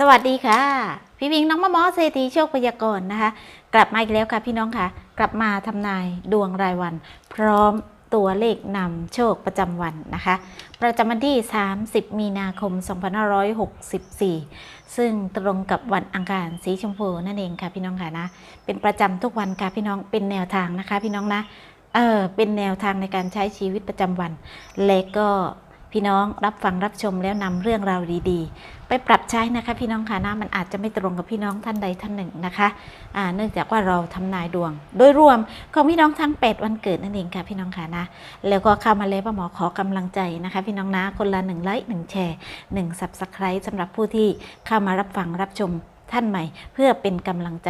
สวัสดีค่ะ พี่วิงน้องมะมอเศรษฐีโชคพยากรณ์นะคะ กลับมาอีกแล้วค่ะพี่น้องค่ะ กลับมาทำนายดวงรายวัน พร้อมตัวเลขนำโชคประจำวันนะคะ ประจำวันที่ 30 มีนาคม 2564 ซึ่งตรงกับวันอังคารสีชมพูนั่นเองค่ะพี่น้องค่ะนะ เป็นประจำทุกวันค่ะพี่น้องเป็นแนวทางนะคะ พี่น้องนะเออเป็นแนวทางในการใช้ชีวิตประจำวัน และก็ พี่น้องรับฟังรับชมแล้วนำเรื่องราวดีๆ ไปปรับใช้นะคะ พี่น้องค่ะนะมันอาจจะไม่ตรงกับพี่น้องท่านใดท่านหนึ่งนะคะอ่าเนื่องจากว่าเราทำนายดวง โดยรวมของพี่น้องทั้ง 8 วันเกิดนั่นเองค่ะพี่น้องค่ะนะแล้วก็เข้ามาแล้วป้าหมอขอกำลังใจนะคะ พี่น้องนะคนละหนึ่งไลค์หนึ่งแชร์หนึ่งสับสไครต์สำหรับผู้ที่เข้ามารับฟังรับชม ท่านใหม่ เพื่อเป็นกำลังใจ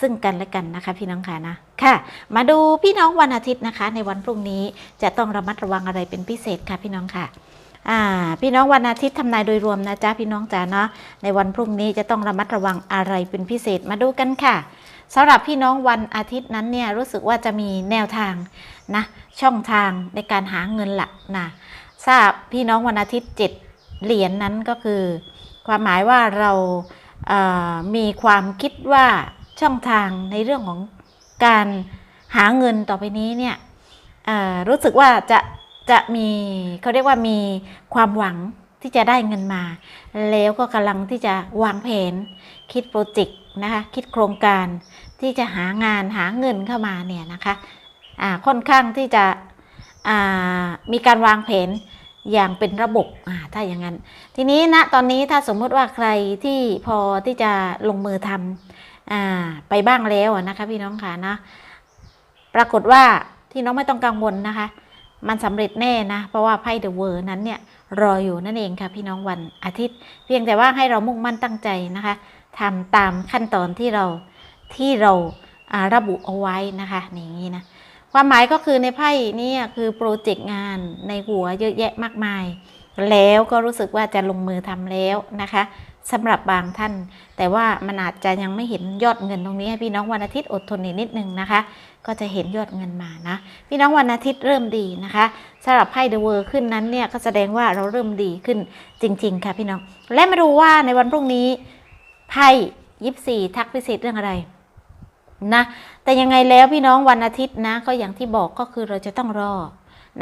ซึ่งกันและกันนะคะ พี่น้องค่ะนะค่ะ มาดูพี่น้องวันอาทิตย์นะคะ ในวันพรุ่งนี้จะต้องระมัดระวังอะไรเป็นพิเศษค่ะพี่น้องค่ะพี่น้องวันอาทิตย์ทำนายโดยรวมนะจ๊ะพี่น้องจ๋าเนาะในวันพรุ่งนี้จะต้องระมัดระวังอะไรเป็นพิเศษมาดูกันค่ะสำหรับพี่น้องวันอาทิตย์นั้นเนี่ยรู้สึกว่าจะมีแนวทางนะช่องทางในการหาเงินหลักนะทราบพี่น้องวันอาทิตย์เจ็ดเหรียญนนั้นก็คือ ความหมายว่าเรา มีความคิดว่าช่องทางในเรื่องของการหาเงินต่อไปนี้เนี่ยรู้สึกว่าจะจะมีเขาเรียกว่ามีความหวังที่จะได้เงินมา แล้วก็กำลังที่จะวางแผน คิดโปรเจกต์นะคะคิดโครงการที่จะหางานหาเงินเข้ามาเนี่ยนะคะค่อนข้างที่จะมีการวางแผน อย่างเป็นระบบอ่าถ้าอย่างนั้น ทีนี้ณตอนนี้ถ้าสมมุติว่าใครที่พอที่จะลงมือทำอ่าไปบ้างแล้วนะคะพี่น้องค่ะนะปรากฏว่าที่น้องไม่ต้องกังวลนะคะ มันสำเร็จแน่นะ เพราะว่าไพ่เดอะเวอร์นั้นเนี่ยรออยู่นั่นเองค่ะพี่น้องวันอาทิตย์ เพียงแต่ว่าให้เรามุ่งมั่นตั้งใจนะคะทำตามขั้นตอนที่เราที่เราอ่าระบุเอาไว้นะคะอย่างนี้นะ ความหมายก็คือในไพ่นี่คือโปรเจกต์งานในหัวเยอะแยะมากมาย แล้วก็รู้สึกว่าจะลงมือทำแล้วนะคะสำหรับบางท่าน แต่ว่ามันอาจจะยังไม่เห็นยอดเงินตรงนี้ให้พี่น้องวันอาทิตย์อดทนอีกนิดนึงนะคะ ก็จะเห็นยอดเงินมานะ พี่น้องวันอาทิตย์เริ่มดีนะคะสำหรับไพ่เดอะเวอร์ขึ้นนั้นเนี่ยก็แสดงว่าเราเริ่มดีขึ้นจริง ๆ ค่ะพี่น้อง และมาดูว่าในวันพรุ่งนี้ไพ่ยิปซีทักพิเศษเรื่องอะไร นะ แต่ยังไงแล้วพี่น้องวันอาทิตย์นะก็อย่างที่บอกก็คือเราจะต้องรอ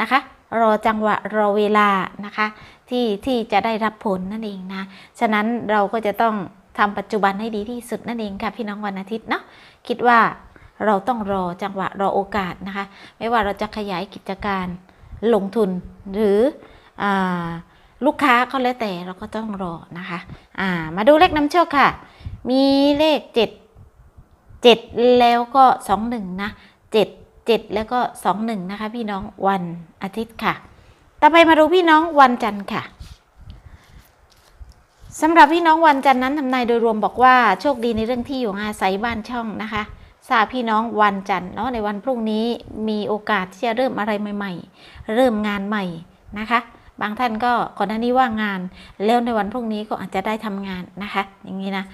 นะคะ รอจังหวะรอเวลานะคะ ที่ที่จะได้รับผลนั่นเองนะ ฉะนั้นเราก็จะต้องทำปัจจุบันให้ดีที่สุดนั่นเองค่ะพี่น้องวันอาทิตย์เนาะคิดว่าเราต้องรอจังหวะรอโอกาสนะคะ ไม่ว่าเราจะขยายกิจการลงทุนหรืออลูกค้าก็แล้วแต่เราก็ต้องรอนะคะ อ่า มาดูเลขนำโชคค่ะ มีเลขเจ็ดเจ็ดแล้วก็สองหนึ่งนะเจ็ดเจ็ดแล้วก็สองหนึ่งนะคะ พี่น้องวันอาทิตย์ค่ะ ต่อไปมาดูพี่น้องวันจันทร์ค่ะสำหรับพี่น้องวันจันทร์นั้นทำนายโดยรวมบอกว่าโชคดีในเรื่องที่อยู่อาศัยบ้านช่องนะคะทราบพี่น้องวันจันทร์เนาะในวันพรุ่งนี้มีโอกาสที่จะเริ่มอะไรใหม่ ๆ เริ่มงานใหม่นะคะ บางท่านก็ก่อนหน้านี้ว่างงาน แล้วในวันพรุ่งนี้ก็อาจจะได้ทำงานนะคะ อย่างนี้นะ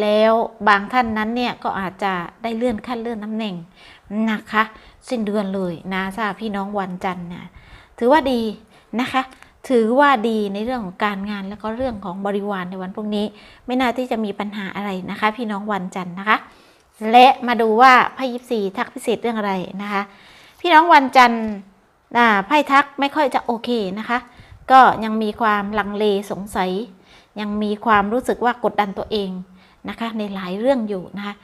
แล้วบางท่านนั้นเนี่ยก็อาจจะได้เลื่อนขั้นเลื่อนตำแหน่งนะคะ สิ้นเดือนเลยนะทราบพี่น้องวันจันทร์นี่ยถือว่าดีนะคะถือว่าดีในเรื่องของการงานแล้วก็เรื่องของบริวารในวันพรุ่งนี้ ไม่น่าที่จะมีปัญหาอะไรนะคะ พี่น้องวันจันทร์นะคะ และมาดูว่าไพ่ยิปซีทักพิเศษเรื่องอะไรนะคะ พี่น้องวันจันทร์อ่าไพ่ทักไม่ค่อยจะโอเคนะคะ ก็ยังมีความลังเลสงสัย ยังมีความรู้สึกว่ากดดันตัวเองนะคะในหลายเรื่องอยู่นะคะ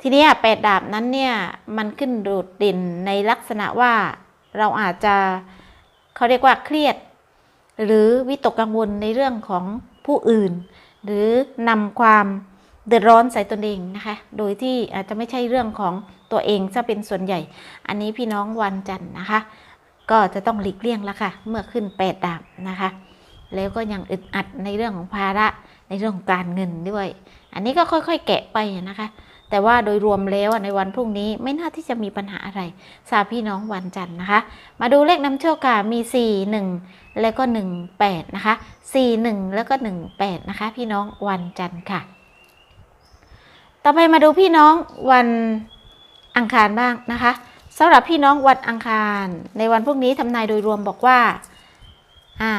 ทีนี้แปดดาบนั้นเนี่ยมันขึ้นโดดเด่นในลักษณะว่าเราอาจจะเขาเรียกว่าเครียด หรือวิตกกังวลในเรื่องของผู้อื่น หรือนำความเดือดร้อนใส่ตนเองนะคะโดยที่อาจจะไม่ใช่เรื่องของตัวเองซะเป็นส่วนใหญ่ อันนี้พี่น้องวันจันทร์นะคะ ก็จะต้องหลีกเลี่ยงแล้วค่ะ เมื่อขึ้นแปดดาบนะคะ แล้วก็ยังอึดอัดในเรื่องของภาระในเรื่องของการเงินด้วย อันนี้ก็ค่อยๆ แกะไปนะคะ แต่ว่าโดยรวมแล้วในวันพรุ่งนี้ไม่น่าที่จะมีปัญหาอะไรทราพี่น้องวันจันทร์นะคะ มาดูเลขนำโชคค่ะมี 4 1 แล้วก็ 1 8 นะคะ 4 1 แล้วก็ 1 8 นะคะ พี่น้องวันจันทร์ค่ะ ต่อไปมาดูพี่น้องวันอังคารบ้างนะคะ สำหรับพี่น้องวันอังคาร ในวันพรุ่งนี้ทำนายโดยรวมบอกว่าอ่า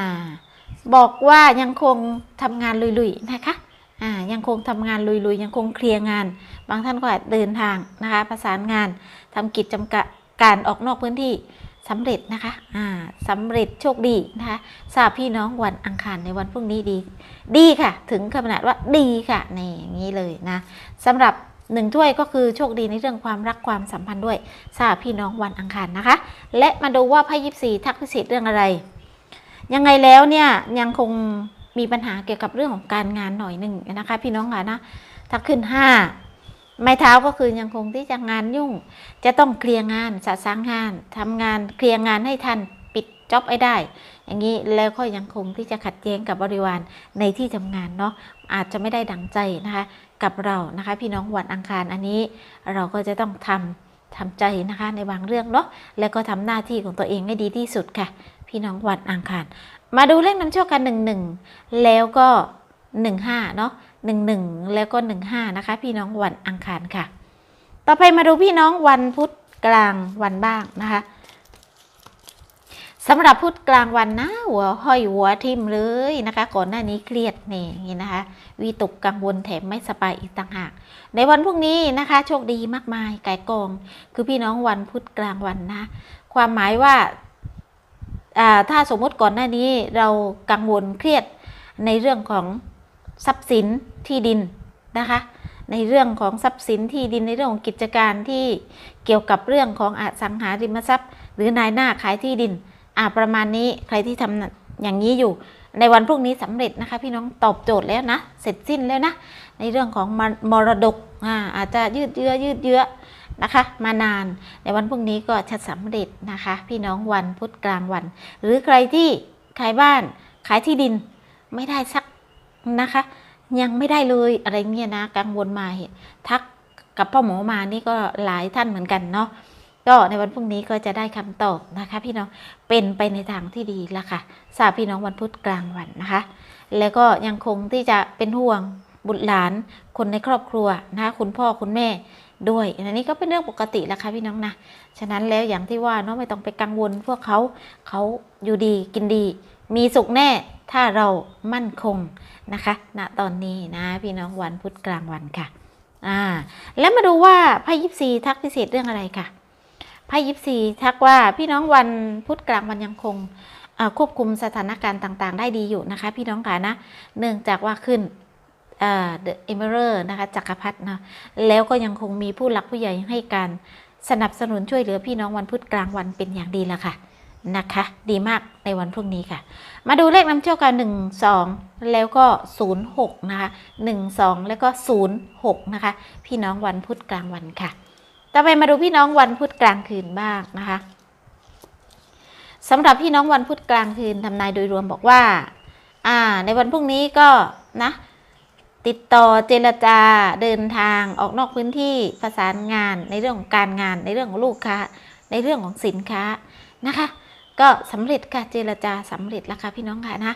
บอกว่ายังคงทำงานลุยๆนะคะอ่ายังคงทำงานลุยๆ ยังคงเคลียร์งาน บางท่านก็อาจเดินทางนะคะ ประสานงานทำกิจจำกัดการออกนอกพื้นที่สำเร็จนะคะอ่าสำเร็จโชคดีนะคะทราบพี่น้องวันอังคารในวันพรุ่งนี้ดี ดีค่ะ ถึงขนาดว่าดีค่ะ นี่อย่างนี้เลยนะสำหรับ หนึ่งถ้วยก็คือโชคดีในเรื่องความรักความสัมพันธ์ด้วยทราบพี่น้องวันอังคารนะคะ และมาดูว่าไพ่ยิปซีทักพิเศษเรื่องอะไร ยังไงแล้วเนี่ยยังคงมีปัญหาเกี่ยวกับเรื่องของการงานหน่อยหนึ่งนะคะ พี่น้องค่ะนะถ้าขึ้น 5 ไม้เท้าก็คือยังคงที่จะงานยุ่ง จะต้องเคลียร์งานสะสางงานทำงานเคลียร์งานให้ทัน จ็อบให้ได้ อย่างนี้แล้วก็ยังคงที่จะขัดแย้งกับบริวารในที่ทำงานเนาะอาจจะไม่ได้ดังใจนะคะกับเรานะคะ พี่น้องวันอังคารอันนี้เราก็จะต้องทำทำใจนะคะในบางเรื่องเนาะแล้วก็ทำหน้าที่ของตัวเองให้ดีที่สุดค่ะ พี่น้องวันอังคาร มาดูเลขนำโชคกันหนึ่งหนึ่งแล้วก็หนึ่งห้าเนาะหนึ่งหนึ่งแล้วก็หนึ่งห้านะคะ พี่น้องวันอังคารค่ะ ต่อไปมาดูพี่น้องวันพุธกลางวันบ้างนะคะ สำหรับพุธกลางวันนะหัวห้อยหัวทิ่มเลยนะคะ ก่อนหน้านี้เครียดนี่อย่างนี้นะคะวีตกกังวลแถมไม่สบายอีกต่างหาก ในวันพรุ่งนี้นะคะ โชคดีมากมายไก่กอง คือพี่น้องวันพุธกลางวันนะ ความหมายว่าถ้าสมมติก่อนหน้านี้เรากังวลเครียดในเรื่องของทรัพย์สินที่ดินนะคะ ในเรื่องของทรัพย์สินที่ดินในเรื่องของกิจการที่เกี่ยวกับเรื่องของอสังหาริมทรัพย์ หรือนายหน้าขายที่ดิน อ่าประมาณนี้ใครที่ทำอย่างนี้อยู่ ในวันพรุ่งนี้สำเร็จนะคะ พี่น้องตอบโจทย์แล้วนะ เสร็จสิ้นแล้วนะ ในเรื่องของมรมรดกอ่าอาจจะยืดเยื้อยืดเยื้อนะคะ มานานในวันพรุ่งนี้ก็จะสำเร็จนะคะ พี่น้องวันพุธกลางวัน หรือใครที่ขายบ้านขายที่ดินไม่ได้สักนะคะ ยังไม่ได้เลยอะไรเงี้ยนะกังวลมาเห็นทักกับพ่อหมอมานี่ก็หลายท่านเหมือนกันเนาะ ก็ในวันพรุ่งนี้ก็จะได้คำตอบนะคะ พี่น้องเป็นไปในทางที่ดีแล้วค่ะทราบพี่น้องวันพุธกลางวันนะคะ แล้วก็ยังคงที่จะเป็นห่วงบุตรหลาน คนในครอบครัวนะคะคุณพ่อคุณแม่ด้วยอันนี้ก็เป็นเรื่องปกติแล้วค่ะพี่น้องนะ ฉะนั้นแล้วอย่างที่ว่าเนาะไม่ต้องไปกังวลพวกเขาเขาอยู่ดีกินดี มีสุขแน่ถ้าเรามั่นคงนะคะณตอนนี้นะพี่น้องวันพุธกลางวันค่ะอ่าแล้วมาดูว่าไพ่ยิปซีทักพิเศษเรื่องอะไรค่ะ ไพ่ยิปซีทักว่าพี่น้องวันพุธกลางวันยังคงควบคุมสถานการณ์ต่างๆ ได้ดีอยู่นะคะ พี่น้องค่ะนะเนื่องจากว่าขึ้นเดอะเอเมอร์นะคะจักรพรรดินะแล้วก็ยังคงมีผู้หลักผู้ใหญ่ให้การสนับสนุนช่วยเหลือพี่น้องวันพุธกลางวันเป็นอย่างดีแล้วค่ะนะคะ ดีมากในวันพรุ่งนี้ค่ะ มาดูเลขนำโชคกัน1 2 แล้วก็ 0 6 นะคะ 1 2 แล้วก็ 0 6 นะคะ พี่น้องวันพุธกลางวันค่ะ ต่อไปมาดูพี่น้องวันพุธกลางคืนบ้างนะคะสำหรับพี่น้องวันพุธกลางคืนทำนายโดยรวมบอกว่า อ่า ในวันพรุ่งนี้ก็นะ ติดต่อเจรจาเดินทางออกนอกพื้นที่ประสานงานในเรื่องของการงานในเรื่องของลูกค้า ในเรื่องของสินค้านะคะ ก็สำเร็จค่ะเจรจาสำเร็จแล้วค่ะพี่น้องค่ะนะ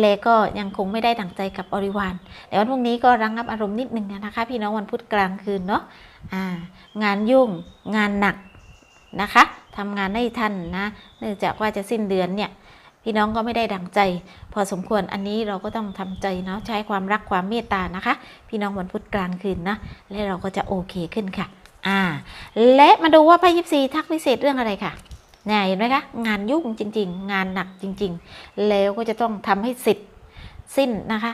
และก็ยังคงไม่ได้ดั่งใจกับบริวารเดี๋ยววันพรุ่งนี้ก็ระงงับอารมณ์นิดนึงนะคะ พี่น้องวันพุธกลางคืนเนาะอ่า งานยุ่งงานหนักนะคะทำงานไม่ทันนะเนื่องจากว่าจะสิ้นเดือนเนี่ยพี่น้องก็ไม่ได้ดังใจ พอสมควรอันนี้เราก็ต้องทำใจเนาะใช้ความรักความเมตตานะคะ พี่น้องวันพุธกลางคืนนะและเราก็จะโอเคขึ้นค่ะ อ่า และมาดูว่าไพ่ยิปซีทักพิเศษเรื่องอะไรค่ะเนี่ยเห็นไหมคะงานยุ่งจริง ๆ งานหนักจริง ๆ แล้วก็จะต้องทำให้เสร็จสิ้นนะคะ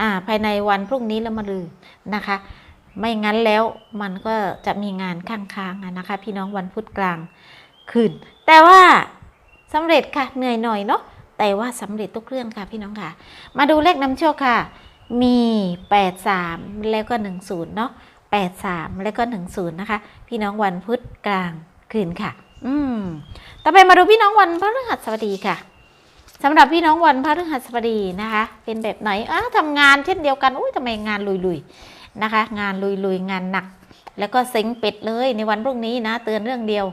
อ่าภายในวันพรุ่งนี้แล้วมาลือนะคะ ไม่งั้นแล้วมันก็จะมีงานข้างๆนะคะ พี่น้องวันพุธกลางคืน แต่ว่าสำเร็จค่ะเหนื่อยหน่อยเนาะแต่ว่าสำเร็จทุกเรื่องค่ะพี่น้องค่ะ มาดูเลขนำโชคค่ะ มี 83 แล้วก็ 10 เนาะ83 แล้วก็ 10 นะคะ พี่น้องวันพุธกลางคืนค่ะ อืมต่อไปมาดูพี่น้องวันพฤหัสบดีค่ะสำหรับพี่น้องวันพฤหัสบดีนะคะ เป็นแบบไหนอ้าทำงานเช่นเดียวกันอุ้ยทำไมงานลุยๆ นะคะ งานลุยๆงานหนัก แล้วก็เซ็งเป็ดเลยในวันพรุ่งนี้นะ เตือนเรื่องเดียว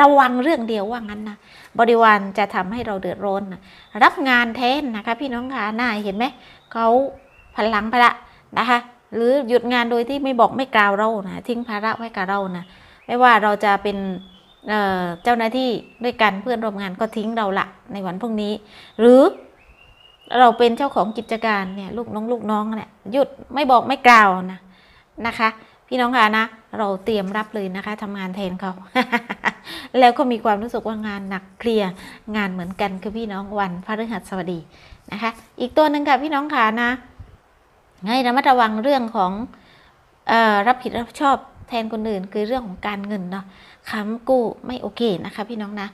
ระวังเรื่องเดียวว่างั้นนะบริวารจะทำให้เราเดือดร้อนนะรับงานแทนนะคะ พี่น้องคะหน้าเห็นไหมเขาพลังพละนะคะ หรือหยุดงานโดยที่ไม่บอกไม่กล่าวเรานะทิ้งภาระไว้กับเรานะไม่ว่าเราจะเป็นเอ่อเจ้าหน้าที่ด้วยกันเพื่อนร่วมงานก็ทิ้งเราละในวันพรุ่งนี้ หรือ เราเป็นเจ้าของกิจการเนี่ยลูกน้องลูกน้องเนี่ยหยุดไม่บอกไม่กล่าวนะนะคะ พี่น้องคะนะ เราเตรียมรับเลยนะคะทำงานแทนเขา แล้วก็มีความรู้สึกว่างานหนักเคลียร์งานเหมือนกันคือพี่น้องวันพฤหัสบดีนะคะ อีกตัวหนึ่งค่ะพี่น้องขานะให้ระมัดระวังเรื่องของออรับผิดรับชอบแทนคนอื่นคือเรื่องของการเงินเนาะค้ำกู้ไม่โอเคนะคะ พี่น้องนะ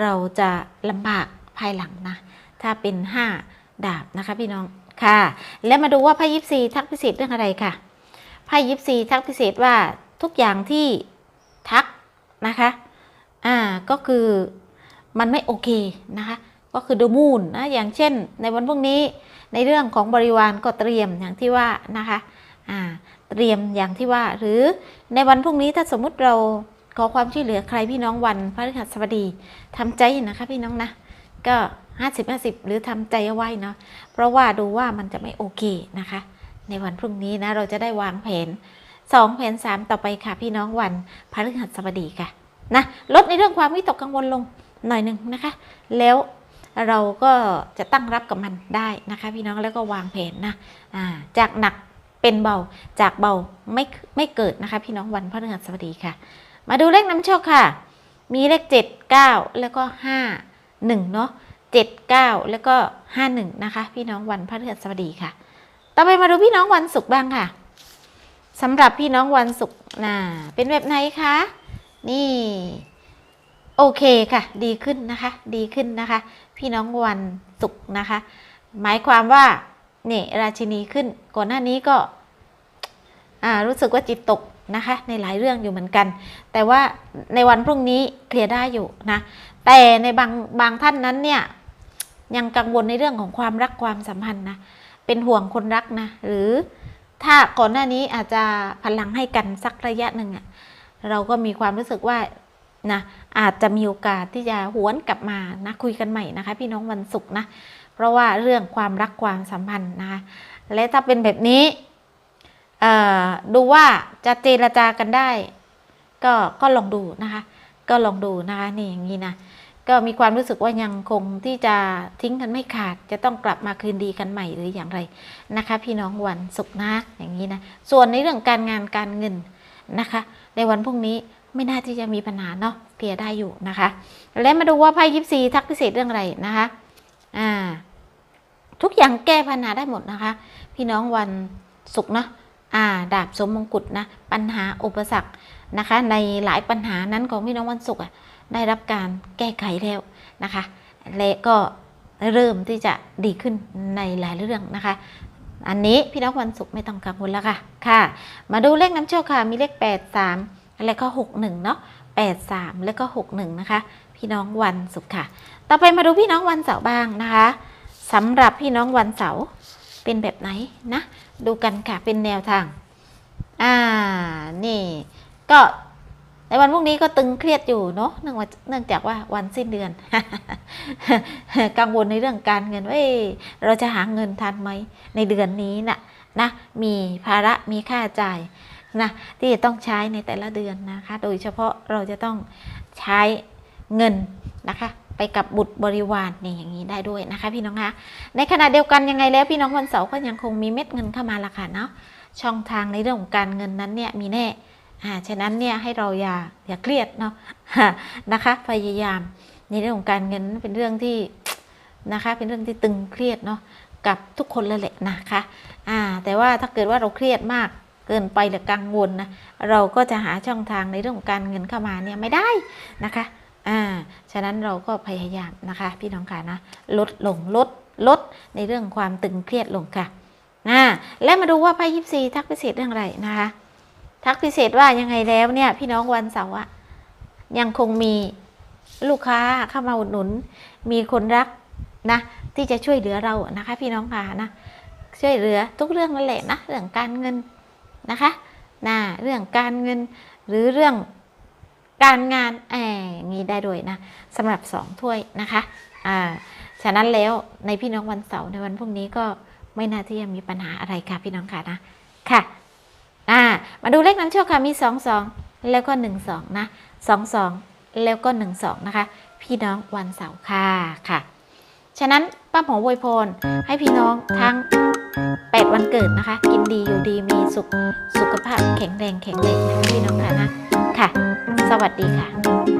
เราจะลำบากภายหลังนะ ถ้าเป็น 5 ดาบนะคะพี่น้องค่ะ และมาดูว่าไพ่ยิปซีทักพิเศษเรื่องอะไรค่ะไพ่ยิปซีทักพิเศษว่าทุกอย่างที่ทักนะคะอ่าก็คือมันไม่โอเคนะคะก็คือดูมูนนะอย่างเช่น ในวันพรุ่งนี้ในเรื่องของบริวารก็เตรียมอย่างที่ว่านะคะอ่าเตรียมอย่างที่ว่า หรือในวันพรุ่งนี้ถ้าสมมุติเราขอความช่วยเหลือใครพี่น้องวันพระฤหัสบดีทำใจนะคะพี่น้องนะ ก็50 50 หรือทำใจเอาไว้เนาะเพราะว่าดูว่ามันจะไม่โอเคนะคะ ในวันพรุ่งนี้นะเราจะได้วางแผน 2 แผน 3 ต่อไปค่ะพี่น้องวันพฤหัสบดีค่ะนะลดในเรื่องความวิตกกังวลลงหน่อยหนึ่งนะคะ แล้วเราก็จะตั้งรับกับมันได้นะคะ พี่น้องแล้วก็วางแผนนะาจากหนักเป็นเบาจากเบาไม่ไม่เกิดนะคะ พี่น้องวันพฤหัสบดีค่ะ มาดูเลขน้ำโชคค่ะ มีเลข 7 9 แล้วก็ 5 1 เนาะ7 9 แล้วก็ 51 นะคะ พี่น้องวันพฤหัสบดีค่ะ ต่อไปมาดูพี่น้องวันศุกร์บ้างค่ะสำหรับพี่น้องวันศุกร์น่ะเป็นแบบไหนคะ นี่โอเคค่ะ ดีขึ้นนะคะ ดีขึ้นนะคะ พี่น้องวันศุกร์นะคะ หมายความว่าเนี่ยราชินีขึ้น ก่อนหน้านี้ก็รู้สึกว่าจิตตกนะคะ ในหลายเรื่องอยู่เหมือนกัน แต่ว่าในวันพรุ่งนี้เคลียร์ได้อยู่นะ แต่ในบางบางท่านนั้นเนี่ยยังกังวลในเรื่องของความรักความสัมพันธ์นะเป็นห่วงคนรักนะหรือถ้าก่อนหน้านี้อาจจะพลังให้กันสักระยะหนึ่งอะเราก็มีความรู้สึกว่านะอาจจะมีโอกาสที่จะหวนกลับมานะคุยกันใหม่นะคะ พี่น้องวันศุกร์นะเพราะว่าเรื่องความรักความสัมพันธ์นะคะและถ้าเป็นแบบนี้เออดูว่าจะเจรจากันได้ ก็ก็ลองดูนะคะ ก็ลองดูนะคะนี่อย่างนี้นะ ก็มีความรู้สึกว่ายังคงที่จะทิ้งกันไม่ขาด จะต้องกลับมาคืนดีกันใหม่หรืออย่างไรนะคะ พี่น้องวันศุกร์นะอย่างนี้นะ ส่วนในเรื่องการงานการเงินนะคะ ในวันพรุ่งนี้ไม่น่าที่จะมีปัญหาเนาะเคลียร์ได้อยู่นะคะ และมาดูว่าไพ่ยิปซีทักพิเศษเรื่องอะไรนะคะอ่าทุกอย่างแก้ปัญหาได้หมดนะคะ พี่น้องวันศุกร์เนาะอ่า ดาบสมมงกุฎนะปัญหาอุปสรรคนะคะ ในหลายปัญหานั้นของพี่น้องวันศุกร์อะ ได้รับการแก้ไขแล้วนะคะ และก็เริ่มที่จะดีขึ้นในหลายเรื่องนะคะ อันนี้พี่น้องวันศุกร์ไม่ต้องกังวลแล้วค่ะค่ะ มาดูเลขน้ำโชคค่ะมีเลข 8 3 แล้วก็ 61 เนาะ8 3 แล้วก็ 61 นะคะ พี่น้องวันศุกร์ค่ะ ต่อไปมาดูพี่น้องวันเสาร์บ้างนะคะสำหรับพี่น้องวันเสาร์เป็นแบบไหนนะ ดูกันค่ะเป็นแนวทาง อ่า นี่ ก็ ในวันพรุ่งนี้ก็ตึงเครียดอยู่เนาะเนื่องาเนื่องจากว่าวันสิ้นเดือน กังวลในเรื่องการเงินว่าเอ้ยเราจะหาเงินทันไหมในเดือนนี้นะนะมีภาระมีค่าจ่ายนะที่จะต้องใช้ในแต่ละเดือนนะคะ โดยเฉพาะเราจะต้องใช้เงินนะคะ ไปกับบุตรบริวารนี่อย่างนี้ได้ด้วยนะคะ พี่น้องคะในขณะเดียวกันยังไงแล้วพี่น้องวันเสาร์ก็ยังคงมีเม็ดเงินเข้ามาละค่ะเนาะช่องทางในเรื่องของการเงินนั้นเนี่ยมีแน่ ฉะนั้นเนี่ยให้เราอย่าอย่าเครียดเนาะนะคะพยายามในเรื่องของการเงินเป็นเรื่องที่นะคะเป็นเรื่องที่ตึงเครียดเนาะกับทุกคนเลยแหละนะคะอ่าแต่ว่าถ้าเกิดว่าเราเครียดมากเกินไปหรือกังวลนะเราก็จะหาช่องทางในเรื่องของการเงินเข้ามาเนี่ยไม่ได้นะคะอ่าฉะนั้นเราก็พยายามนะคะ พี่น้องค่ะนะลดลงลดลดในเรื่องความตึงเครียดลงค่ะอ่าและมาดูว่าไพ่ยิปซีทักพิเศษเรื่องอะไรนะคะ ทักพิเศษว่ายังไงแล้วเนี่ย พี่น้องวันเสาร์อะยังคงมีลูกค้าเข้ามาอุดหนุน มีคนรักนะ ที่จะช่วยเหลือเรานะคะ พี่น้องค่ะนะช่วยเหลือทุกเรื่องนั่นแหละนะเรื่องการเงินนะคะนะเรื่องการเงินหรือเรื่องการงานแอบงี้ได้ด้วยนะสำหรับสองถ้วยนะคะอ่าฉะนั้นแล้วในพี่น้องวันเสาร์ในวันพรุ่งนี้ก็ไม่น่าที่จะมีปัญหาอะไรค่ะพี่น้องค่ะนะค่ะ อ่า มาดูเลขน้ำโชคค่ะ มี 2 2 แล้วก็ 1 2 นะ 2 2 แล้วก็ 1 2 นะคะ พี่น้องวันเสาร์ค่ะค่ะ ฉะนั้นป้าหมอวยพรให้พี่น้องทั้ง 8 วันเกิดนะคะ กินดีอยู่ดีมีสุข สุขภาพแข็งแรงแข็งแรงนะคะพี่น้องค่ะนะ ค่ะ สวัสดีค่ะ